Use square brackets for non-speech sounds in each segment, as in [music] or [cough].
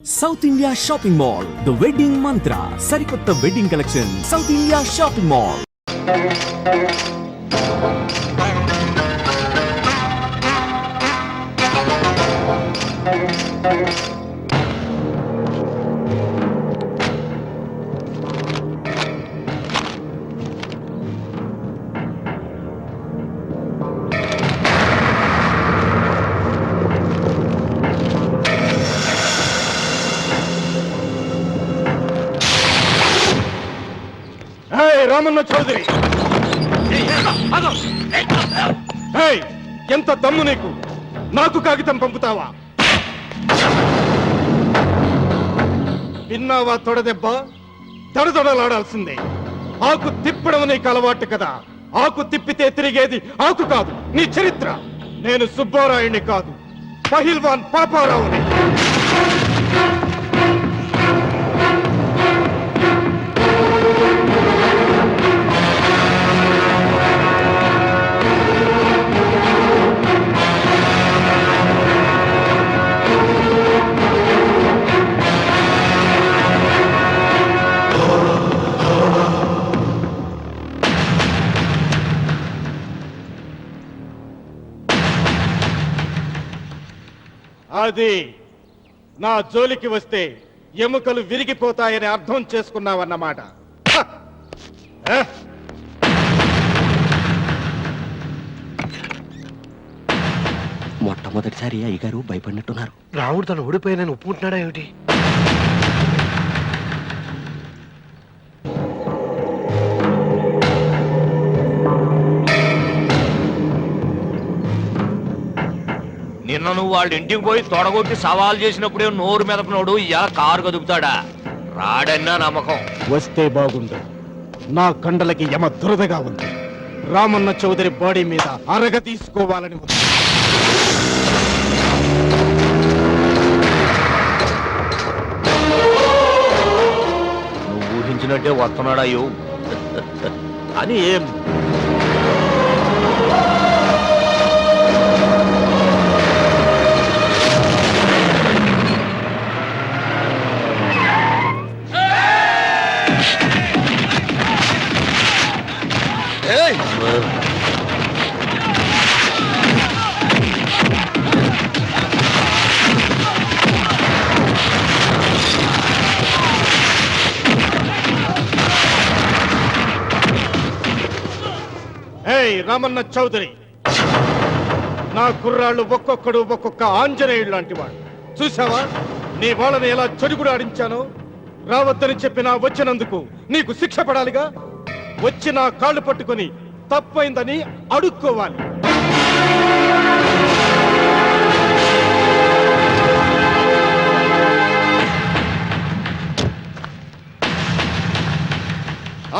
South India shopping mall the wedding Mantra సరికొత్త wedding collection South India shopping mall ఏయ్, రామన్న చౌదరి. ఎంత దమ్ము నీకు? నాకు కాగితం పంపుతావా? విన్నావా తొడదెబ్బ? తడదొడలాడాల్సిందే ఆకు తిప్పడం నీకు అలవాటు కదా. ఆకు తిప్పితే తిరిగేది ఆకు కాదు నీ చరిత్ర. నేను సుబ్బారాయుణ్ణి కాదు. పహిల్వాన్ పాపారావుని. అది నా జోలికి వస్తే ఎముకలు విరిగిపోతాయని అర్థం చేసుకున్నావన్నమాట! మొట్టమొదటిసారి అయ్యగారు భయపడినట్టున్నారు. రాముడు తను ఓడిపోయానని ఒప్పుకుంటున్నాడా ఏమిటి? నిన్న నువ్వు వాళ్ళ ఇంటికి పోయి తొడగొట్టి సవాల్ చేసినప్పుడే నోరు మెదపనోడు ఇలా కారు కదుపుతాడా? రాడన్నా నమ్మకం. వస్తే బాగుండు. నా కండలకి యమ దురదగా ఉంది. రామన్న చౌదరి బాడీ మీద అరగ తీసుకోవాలని ఉంది. నువ్వు ఊహించినట్టే వస్తున్నాడా అయ్యో [laughs] అని ఏం? రామన్న చౌదరి. నా కుర్రాళ్ళు ఒక్కొక్కడు ఒక్కొక్క ఆంజనేయుడు లాంటి వాడు. చూసావా నీ వాళ్ళని ఎలా చెడుగుడు ఆడించానో? రావద్దని చెప్పినా వచ్చినందుకు నీకు శిక్ష పడాలిగా? వచ్చి నా కాళ్ళు పట్టుకొని తప్పైందని అడుక్కోవాలి.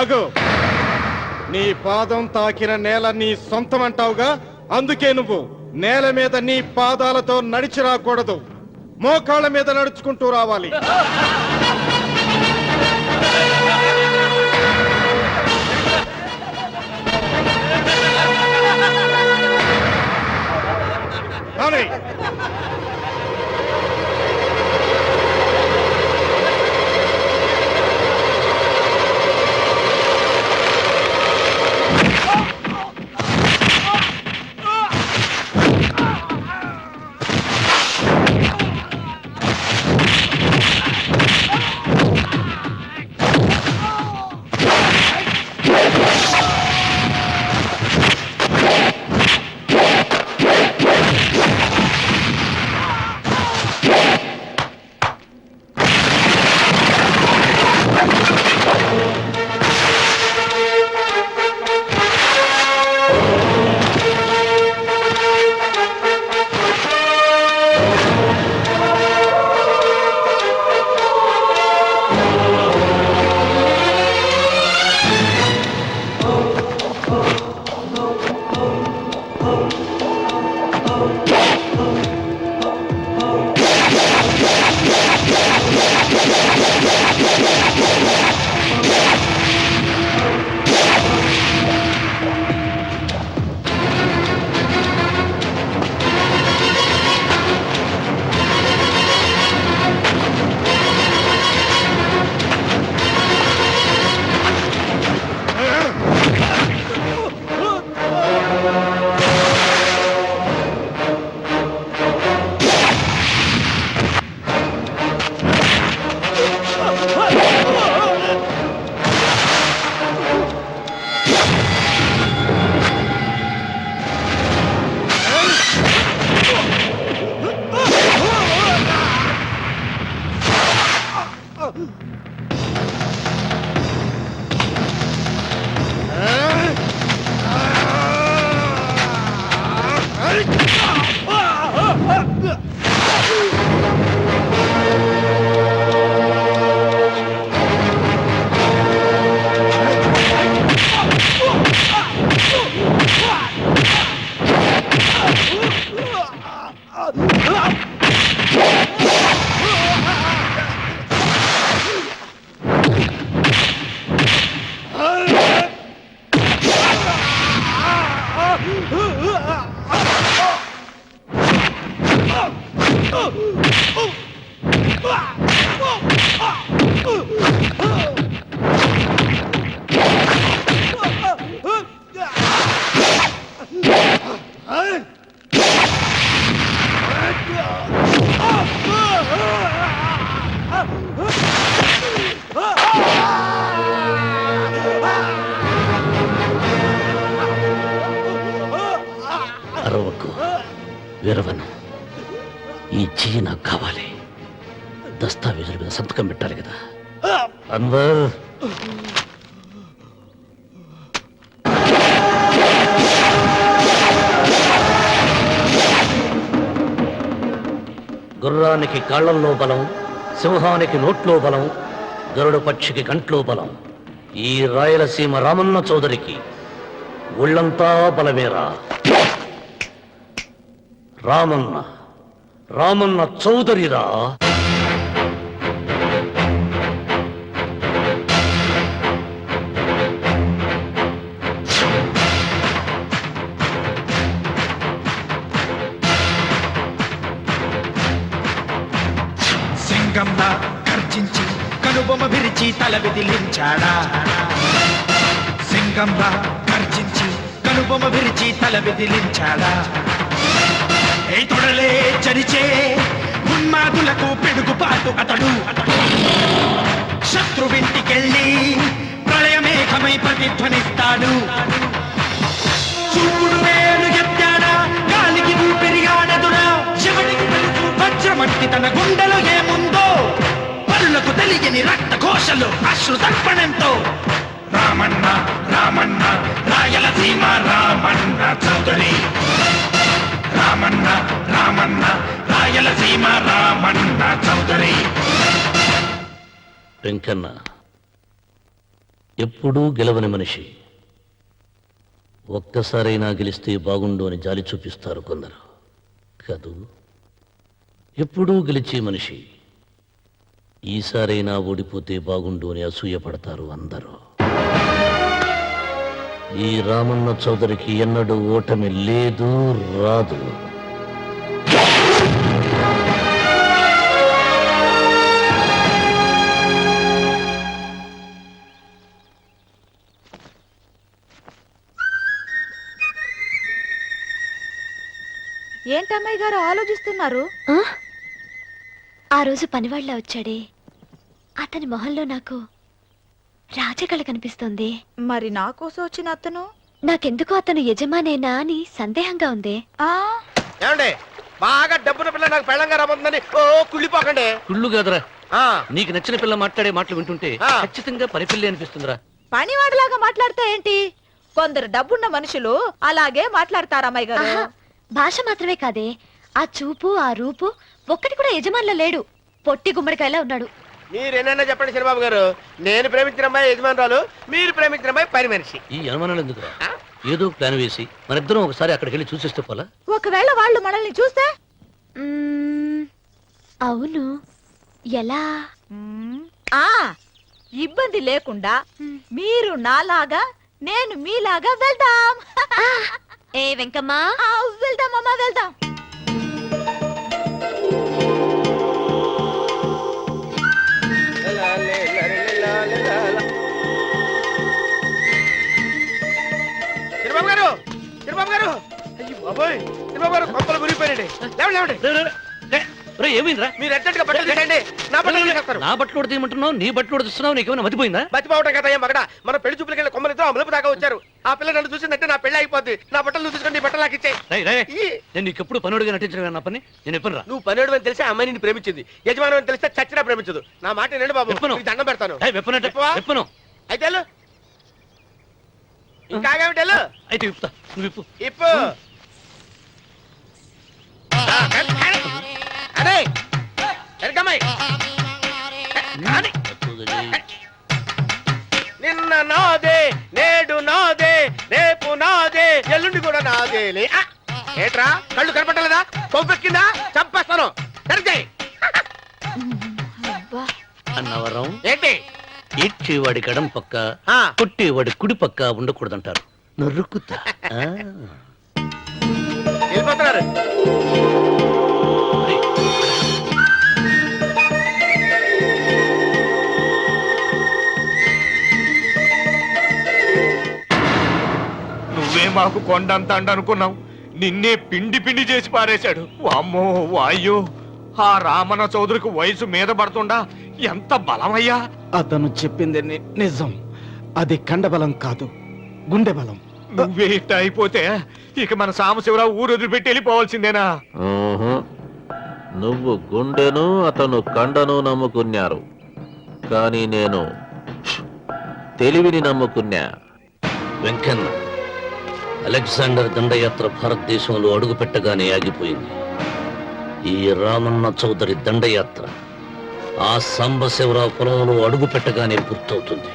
ఆగో. నీ పాదం తాకిన నేల నీ సొంతం అంటావుగా అందుకే నువ్వు నేల మీద నీ పాదాలతో నడిచి రాకూడదు. మోకాళ్ళ మీద నడుచుకుంటూ రావాలి. విరవను. ఈ చెయ్యి నాకు కావాలి. దస్తావేజుల మీద సంతకం పెట్టాలి కదా. అన్వర్! గుర్రానికి కాళ్ళల్లో బలం సింహానికి నోట్లో బలం గరుడ పక్షికి కంట్లో బలం. ఈ రాయలసీమ రామన్న చౌదరికి ఒళ్ళంతా బలమేరా. రామన్న. రామన్న చౌదరిరా. సింగంలా గర్జించి కనుబొమ్మ విరిచి తల విదిలించాడా? సింగంలా గర్జించి కనుబొమ్మ విరిచి తల విదిలించాడా? తొడలే చరిచే ఉన్మాదులకు పిడుగుపాటు అతడు. శత్రువింటికెళ్ళి ప్రళయమేఘమై ప్రతిధ్వనిస్తాడు. చూపుడు వేలు ఎత్తాడా గాలికి ఊపిరిగాడదురా శివుడికి తెలుసు వజ్రమట్టి తన గుండెలో ఏముందో? పరులకు తెలియని రక్త ఘోషలు అశ్రు తర్పణంతో రామన్న రామన్న రాయలసీమ రామన్న చౌదరి. రామన్న రామన్న రాయలసీమ రామన్న చౌదరి. వెంకన్న ఎప్పుడూ గెలవని మనిషి. ఒక్కసారైనా గెలిస్తే బాగుండు అని జాలి చూపిస్తారు కొందరు. కాదు ఎప్పుడూ గెలిచే మనిషి. ఈసారైనా ఓడిపోతే బాగుండు అని అసూయపడతారు అందరూ. ఈ రామన్న చౌదరికి ఎన్నడూ ఓటమి లేదు రాదు. ఏంటమ్మాయి గారు ఆలోచిస్తున్నారు? ఆ? ఆ రోజు పనివాళ్ళ వచ్చాడే. అతని మొహంలో నాకు రాజకళ కనిపిస్తోంది. మరి నా కోసం వచ్చిన అతను? నాకెందుకో అతను యజమానేనా అని సందేహంగా ఉంది. ఆ? ఏమండి? బాగా డబ్బున పిల్ల నాకు పెళ్ళంగా రాబోతుందని ఓ కుళ్ళిపోకండి. కుళ్ళు కాదురా. ఆ, నీకు నచ్చిన పిల్ల మాట్లాడే మాటలు వింటుంటే ఆ. ఖచ్చితంగా పనిపిల్లి అనిపిస్తుందిరా. పనివాడిలాగా మాట్లాడతా ఏంటి? కొందరు డబ్బున్న మనుషులు అలాగే మాట్లాడతారు అమ్మాయి గారు. ఆహా, భాష మాత్రమే కాదే. ఆ చూపు ఆ రూపు ఒక్కటి కూడా యజమానిలో లేడు. పొట్టి గుమ్మడికాయలా ఉన్నాడు. మీరేనన్నా చెప్పండి చంద్రబాబు గారు. నేను ప్రేమించిన అమ్మాయి యజమానురాలు మీరు ప్రేమించిన అమ్మాయి పని మనిషి. ఈ అనుమానాలు ఎందుకురా? ఏదో ప్లాన్ వేసి మనిద్దరం ఒకసారి అక్కడికి వెళ్ళి చూసేస్తే పోలా? ఒకవేళ వాళ్ళు మనల్ని చూస్తే? మ్మ్, అవును. ఎలా? మ్మ్, ఆ ఇబ్బంది లేకుండా మీరు నాలాగా నేను మీలాగా వెళ్దాం. ఏ వెంకమ్మా? ఆ, వెళ్దాం అమ్మా వెళ్దాం. చంద్రబాబు గారు చంద్రబాబు గారు. అయ్యో బాబోయ్ చంద్రబాబు గారు కొంపలు మురిగిపోయారండి లేవండి లేవండి. ఏమైందిరా? మీరు అర్జెంట్గా బట్టలు తీసేయండి. నా బట్టలు నా నీ తీస్తున్నావు నీకేమైనా మతిపోయిందా? మర్చిపోవటం కదా ఏం మగడ? మన పెళ్ళి చూపులకి వెళ్ళి అమలుపు దాకా వచ్చారు. ఆ పిల్ల నన్ను చూసిందంటే నా పెళ్ళి అయిపోద్ది. నా బట్టలు నీ బట్టలు నాకు ఇచ్చేయి. నేను నీకు ఎప్పుడు పనుడిగా నటించడం నా పని? నేను ఎప్పుడు నువ్వు పనేడు అని తెలిసి ఆ అమ్మాయి నిన్ను ప్రేమించింది. యజమాని అని తెలిస్తే చచ్చినా ప్రేమించదు. నా మాట నేను బాబు. దండం పెడతాను. అయితే. ఇంకా. అయితే నువ్వు ఇప్పు. నిన్న నాదే నేడు నాదే రేపు నాదే ఎల్లుండి కూడా నాదేలే! ఏట్రా? కళ్ళు కనపట్టలేదా? కొవ్వెక్కిందా? చంపేస్తాను. సరిచేయి. అన్నవరం. ఏంటి? ఇచ్చేవాడి గడం పక్క ఆ. కొట్టేవాడి కుడి పక్క ఉండకూడదంటారు. నరుక్కుతా ఆ. వెళ్ళిపోతున్నారు నువ్వే మాకు కొండంత అండ అనుకున్నావు. నిన్నే పిండి పిండి చేసి పారేశాడు. వామ్మో వాయ్యో. ఆ రామన చౌదరికి వయసు మీద పడుతుండా? ఎంత బలమయ్యా? అతను చెప్పింది ని- నిజం. అది కండబలం కాదు గుండె బలం. నువ్వే ఇట్ట అయిపోతే ఇక మన సాంబశివరావు ఊరు వదిలిపెట్టి వెళ్ళిపోవాల్సిందేనా? ఊహు. నువ్వు గుండెను అతను కండను నమ్ముకున్నారు. కానీ నేను తెలివిని నమ్ముకున్నా. వెంకన్న అలెగ్జాండర్ దండయాత్ర భారతదేశంలో అడుగుపెట్టగానే ఆగిపోయింది. ఈ రామన్న చౌదరి దండయాత్ర ఆ సాంబశివరావు పొలంలో అడుగు పెట్టగానే పూర్తవుతుంది.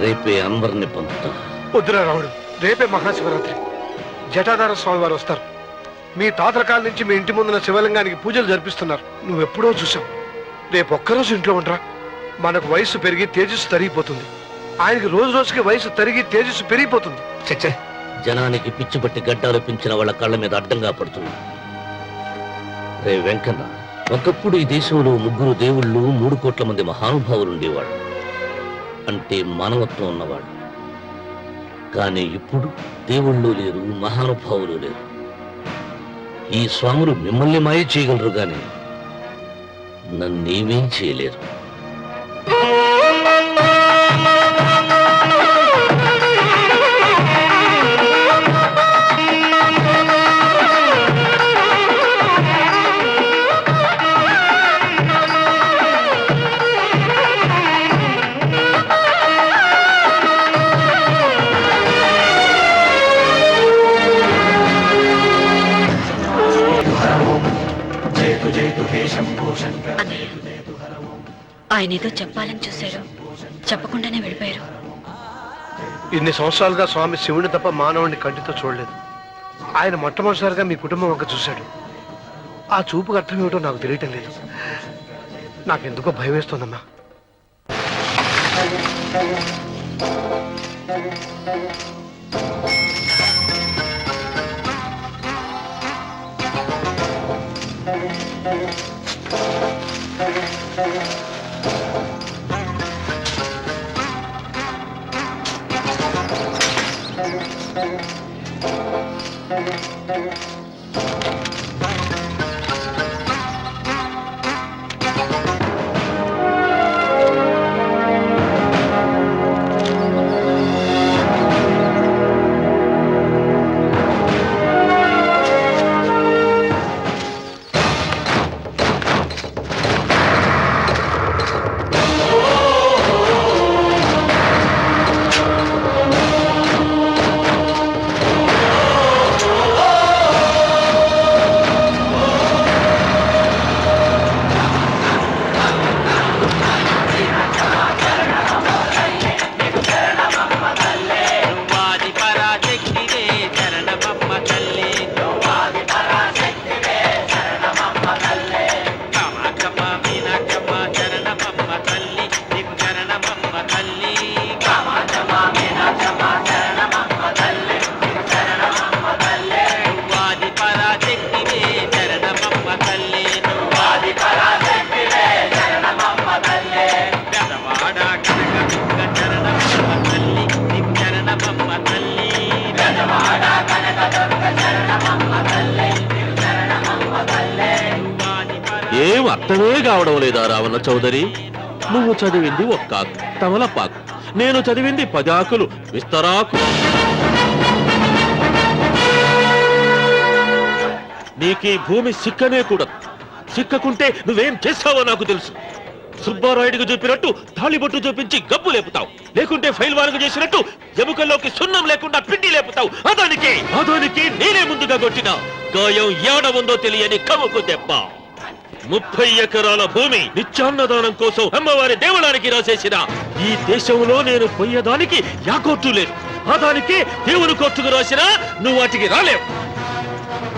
రేపే అందరిని పంపుతా. వద్దురా రావుడు రేపే మహాశివరాత్రి. జటాధార స్వామి వారు వస్తారు. మీ తాతల కాలం నుంచి మీ ఇంటి ముందున్న శివలింగానికి పూజలు జరిపిస్తున్నారు. నువ్వెప్పుడో చూసావు రేపు ఒక్కరోజు ఇంట్లో ఉండరా. మనకు వయసు పెరిగి తేజస్సు తరిగిపోతుంది. ఆయనకి రోజు రోజుకి వయసు తరిగి తేజస్సు పెరిగిపోతుంది. చచ్చే జనానికి పిచ్చిపట్టి గడ్డాలు పెంచిన వాళ్ళ కళ్ళ మీద అడ్డంగా పడుతుంది. రే వెంకన్న ఒకప్పుడు ఈ దేశంలో ముగ్గురు దేవుళ్ళు మూడు కోట్ల మంది మహానుభావులు ఉండేవాడు అంటే మానవత్వం ఉన్నవాడు కానీ ఇప్పుడు దేవుళ్ళు లేరు మహానుభావులు లేరు. ఈ స్వాములు మిమ్మల్ని మాయ చేయగలరు కానీ నన్నేమీ చేయలేరు. ఆయన ఏదో చెప్పాలని చూశారు చెప్పకుండానే వెళ్ళిపోయారు. ఇన్ని సంవత్సరాలుగా స్వామి శివుని తప్ప మానవుడిని కంటితో చూడలేదు. ఆయన మొట్టమొదటిసారిగా మీ కుటుంబం ఒక చూశాడు. ఆ చూపుకు అర్థం ఏమిటో నాకు తెలియటం లేదు. నాకెందుకో భయం వేస్తుందమ్మా. Thank you. Thank you. అర్థమే కావడం లేదా రావణ చౌదరి? నువ్వు చదివింది ఒక్క తమలపాకు. నేను చదివింది పదాకులు విస్తరాకు. నీకీ భూమి సిక్కనే కూడా సిక్కకుంటే నువ్వేం చేస్తావో నాకు తెలుసు. సుబ్బారాయుడికి చూపినట్టు తాళిబొట్టు చూపించి గబ్బు లేపుతావు. లేకుంటే ఫైల్ వారకు చేసినట్టు ఎముకల్లోకి సున్నం లేకుండా పిండి లేపుతావు. అదానికి అదానికి నేనే ముందుగా కొట్టిన. గాయం ఏడ ఉందో తెలియని కముకు దెబ్బ ముప్పై ఎకరాల భూమి నిత్యాన్నదానం కోసం అమ్మవారి దేవళానికి రాసేసిన ఈ దేశంలో నేను పోయేదానికి యా కోర్టు లేదు. దానికి దేవుని కోర్టుకు రాసినా నువ్వు వాటికి రాలేవు.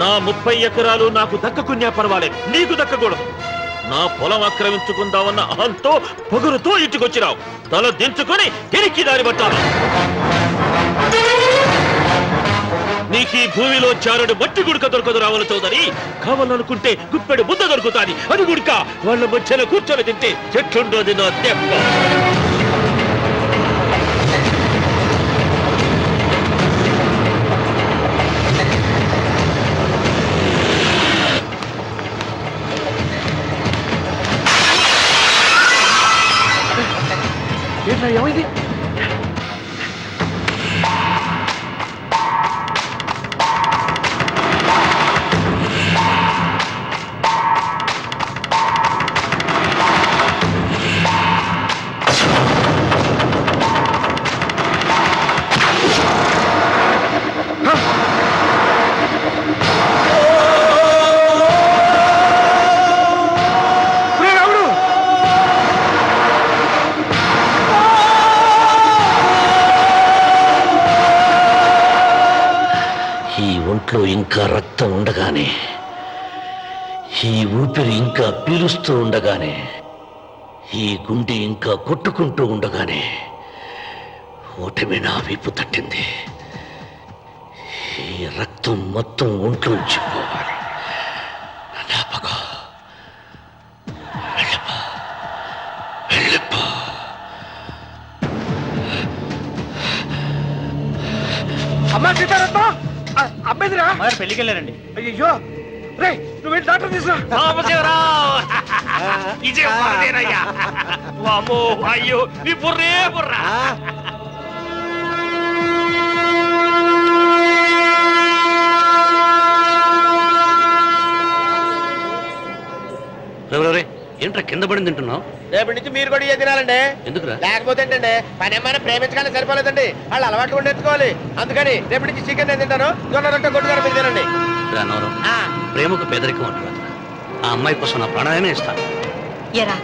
నా ముప్పై ఎకరాలు నాకు దక్కకున్నా పర్వాలేదు. నీకు దక్కకూడదు. నా పొలం ఆక్రమించుకుందామన్న అహంతో పొగురుతో ఇంటికొచ్చినావు. తల దించుకొని తిరిగి దారి పట్టాను నీకు ఈ భూమిలో చారుడు మట్టి గుడక దొరకదు రావణ చౌదరి. కావాలనుకుంటే గుప్పెడు ముద్ద దొరుకుతాది. అది గుడక. వాళ్ళ మధ్యలో కూర్చొని తింటే చెట్లుండోది నా దెబ్బ? ఏమైంది? ఊపిరి ఇంకా పీలుస్తూ ఉండగానే ఈ గుండె ఇంకా కొట్టుకుంటూ ఉండగానే ఓటమి నా వీపు తట్టింది. ఈ రక్తం మొత్తం ఒంట్లోంచి పోవాలి. జ్ఞాపకం వెళ్ళిపో వెళ్ళిపో అమ్మా సీతారత్న అబ్బాయిరా మరి పెళ్ళికి వెళ్ళారండి అయ్యో నువ్వు వెళ్ళి డాక్టర్ తీసుకురా? వామో అయ్యో నీ బుర్రే బుర్రా. రే ఏంట్రా కింద పడింది తింటున్నావు? రేపటి నుంచి మీరు కూడా ఇదే తినాలండి. ఎందుకురా? లేకపోతే ఏంటండి పని ఏమైనా ప్రేమించగానే సరిపోలేదండి. వాళ్ళు అలవాటు కూడా నేర్చుకోవాలి. అందుకని రేపటి నుంచి చికెన్ నేను తింటాను. జొన్న రొట్టె కొట్టుగారు మీరు తినండి. రా నవరం ఆ, ప్రేమకు పేదరికం అంటారు ఆ అమ్మాయి కోసం నా ప్రాణాయమే ఇస్తాను. ఎరా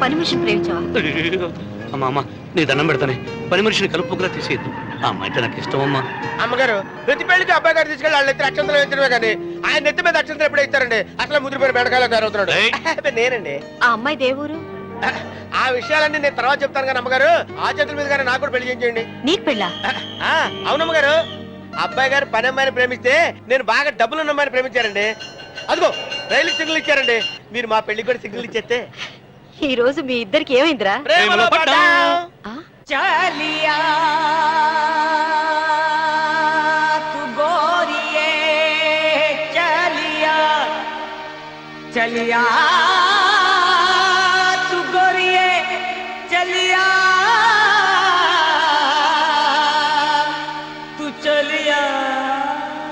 పని మనిషి ప్రేమించావా? అమ్మా అమ్మ నీ దండం పెడతానే. పని మనిషిని కలుపుకులా తీసేయద్దు. ఆ అమ్మాయి అంటే నాకు ఇష్టం అమ్మా. అమ్మగారు ప్రతి పెళ్ళికి అబ్బాయి గారు తీసుకెళ్ళి వాళ్ళ ఎత్తి అక్షంతలు వేయించడమే కానీ ఆయన నెత్తి మీద అక్షంతలు ఎప్పుడు ఇస్తారండి అసలు ముదిరిపోయిన బెండకాయలు తయారవుతున్నాడు. నేనండి. ఆ అమ్మాయి దేవురు ఆ విషయాలన్నీ నేను తర్వాత చెప్తాను కానీ అమ్మగారు ఆ చేతుల మీద కానీ నాకు కూడా పెళ్ళి చేయించండి నీకు పెళ్ళా? ఆ, అవునమ్మ గారు అబ్బాయి గారు పని అమ్మాయిని ప్రేమిస్తే నేను బాగా డబ్బులు ఉన్న అమ్మాయిని ప్రేమించారండి. అదిగో రైలు సిగ్నల్ ఇచ్చారండి. మీరు మా పెళ్ళికి కూడా సిగ్నల్ ఇచ్చేస్తే. ఈ రోజు మీ ఇద్దరికి ఏమైందిరా? ప్రేమలో పడ్డాం. ఆ? చలియా తు గోరియే చలియా చలియా.